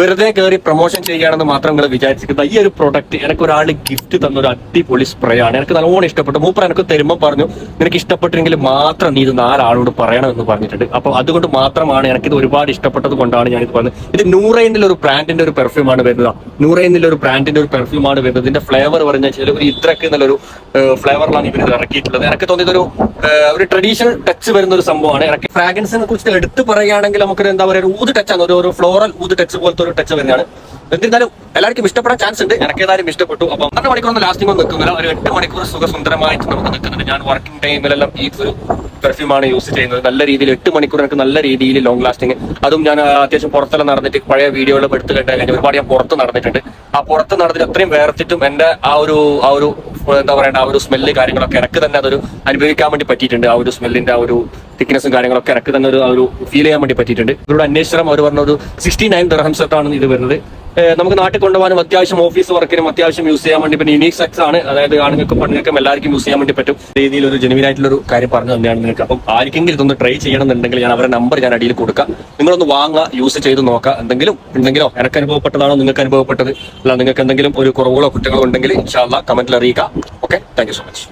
വെറുതെ കയറി പ്രൊമോഷൻ ചെയ്യുകയാണെന്ന് മാത്രം നിങ്ങൾ വിചാരിച്ചിരിക്കുന്നത് ഈ ഒരു പ്രൊഡക്റ്റ് എനിക്ക് ഒരാൾ ഗിഫ്റ്റ് തന്ന ഒരു അടിപൊളി സ്പ്രേ ആണ്. എനിക്ക് നല്ലോണം ഇഷ്ടപ്പെട്ടു. മൂപ്പർ എനിക്ക് തരുമ്പോൾ പറഞ്ഞു നിനക്ക് ഇഷ്ടപ്പെട്ടെങ്കിൽ മാത്രം നീ ഇത് നാലാളോട് പറയണമെന്ന് പറഞ്ഞിട്ടുണ്ട്. അപ്പൊ അതുകൊണ്ട് മാത്രമാണ് എനിക്കിത് ഒരുപാട് ഇഷ്ടപ്പെട്ടത് കൊണ്ടാണ് ഞാൻ ഇത് പറഞ്ഞത്. ഇത് നൂറൈനിൽ ഒരു ബ്രാൻഡിന്റെ ഒരു പെർഫ്യൂം ആണ് വരുന്നത്. നൂറൈനിലെ ഒരു ബ്രാൻഡിന്റെ ഒരു പെർഫ്യൂം ആണ് വരുന്നത്. ഇതിന്റെ ഫ്ലേവർ പറഞ്ഞ വെച്ചാൽ ഒരു ഇത്രക്ക് നല്ലൊരു ഫ്ലേവറിലാണ് ഇവർ ഇറക്കിയിട്ടുള്ളത്. എനിക്ക് തോന്നിയത് ഒരു ട്രഡീഷണൽ ടച്ച് വരുന്ന ഒരു സംഭവമാണ്. എനിക്ക് ഫ്രാഗ്രൻസിനെ കുറിച്ച് എടുത്ത് പറയുകയാണെങ്കിൽ നമുക്ക് എന്താ പറയുക ഊത് ടച്ച് ഒരു ഒരു ഫ്ലോറൽ ഊത് ടച്ച് പോലത്തെ ഒരു ടച്ച് വരുന്നതാണ് എന്നിരുന്നാലും എല്ലാവർക്കും ഇഷ്ടപ്പെടാൻ ചാൻസ് ഉണ്ട്. എനിക്ക് ഏതായാലും ഇഷ്ടപ്പെട്ടു. അപ്പം പന്ത്രണ്ട് മണിക്കൂർ ലാസ്റ്റിംഗ് ഒന്നും നിൽക്കുന്നില്ല ഒരു എട്ട് മണിക്കൂർ സുഖസുന്ദരമായിട്ട് നമുക്ക് നിൽക്കുന്നുണ്ട്. ഞാൻ വർക്കിംഗ് ടൈമിലെല്ലാം ഈ ഒരു പെർഫ്യൂം ആണ് യൂസ് ചെയ്യുന്നത്. നല്ല രീതിയിൽ എട്ട് മണിക്കൂർ എനിക്ക് നല്ല രീതിയിൽ ലോങ് ലാസ്റ്റിംഗ് അതും ഞാൻ അത്യാവശ്യം പുറത്തെല്ലാം നടന്നിട്ട് പഴയ വീഡിയോകളും എടുത്ത് കേട്ട് കഴിഞ്ഞാൽ ഒരുപാട് ഞാൻ പുറത്ത് നടന്നിട്ടുണ്ട്. ആ പുറത്ത് നടന്നിട്ട് അത്രയും വേർത്തിട്ടും എന്റെ ആ ഒരു ആ ഒരു എന്താ പറയണ്ട ആ ഒരു സ്മെല്ല് കാര്യങ്ങളൊക്കെ ഇറക്ക് തന്നെ അതൊരു അനുഭവിക്കാൻ വേണ്ടി പറ്റിയിട്ടുണ്ട്. ആ ഒരു സ്മെല്ലിന്റെ ആ ഒരു തിക്നെസ്സും കാര്യങ്ങളൊക്കെ ഇറക്ക് തന്നെ ഒരു ആ ഒരു ഫീൽ ചെയ്യാൻ വേണ്ടി പറ്റിയിട്ടുണ്ട്. ഇവരുടെ അന്വേഷണം അവർ പറഞ്ഞ ഒരു സിക്സ്റ്റി നയൻ ദർഹംസത്താണ് ഇത് വരുന്നത്. നമുക്ക് നാട്ടിൽ കൊണ്ടുപോകാനും അത്യാവശ്യം ഓഫീസ് വർക്കിനും അത്യാവശ്യം യൂസ് ചെയ്യാൻ വേണ്ടി പിന്നെ യുണീക് സെക്സ് ആണ്. അതായത് ആണുങ്ങൾക്കും പെണ്ണുങ്ങൾക്കും എല്ലാവർക്കും യൂസ് ചെയ്യാൻ വേണ്ടി പറ്റും. രീതിയിൽ ഒരു ജെനുവിൻ ആയിട്ടുള്ള ഒരു കാര്യം പറഞ്ഞു തന്നെയാണ് നിങ്ങൾക്ക്. അപ്പം ആർക്കെങ്കിലും ഇതൊന്ന് ട്രൈ ചെയ്യണം എന്നുണ്ടെങ്കിൽ ഞാൻ അവരുടെ നമ്പർ ഞാൻ അടിയിൽ കൊടുക്കാം. നിങ്ങളൊന്ന് വാങ്ങുക യൂസ് ചെയ്ത് നോക്കുക. എന്തെങ്കിലും ഉണ്ടെങ്കിലോ എനിക്ക് അനുഭവപ്പെട്ടതാണോ നിങ്ങൾക്ക് അനുഭവപ്പെട്ടത് അല്ല നിങ്ങൾക്ക് എന്തെങ്കിലും ഒരു കുറവുകളോ കുറ്റങ്ങളോ ഉണ്ടെങ്കിൽ ഇൻഷാല്ല കമന്റിൽ അറിയിക്കുക ഓക്കെ താങ്ക് സോ മച്ച്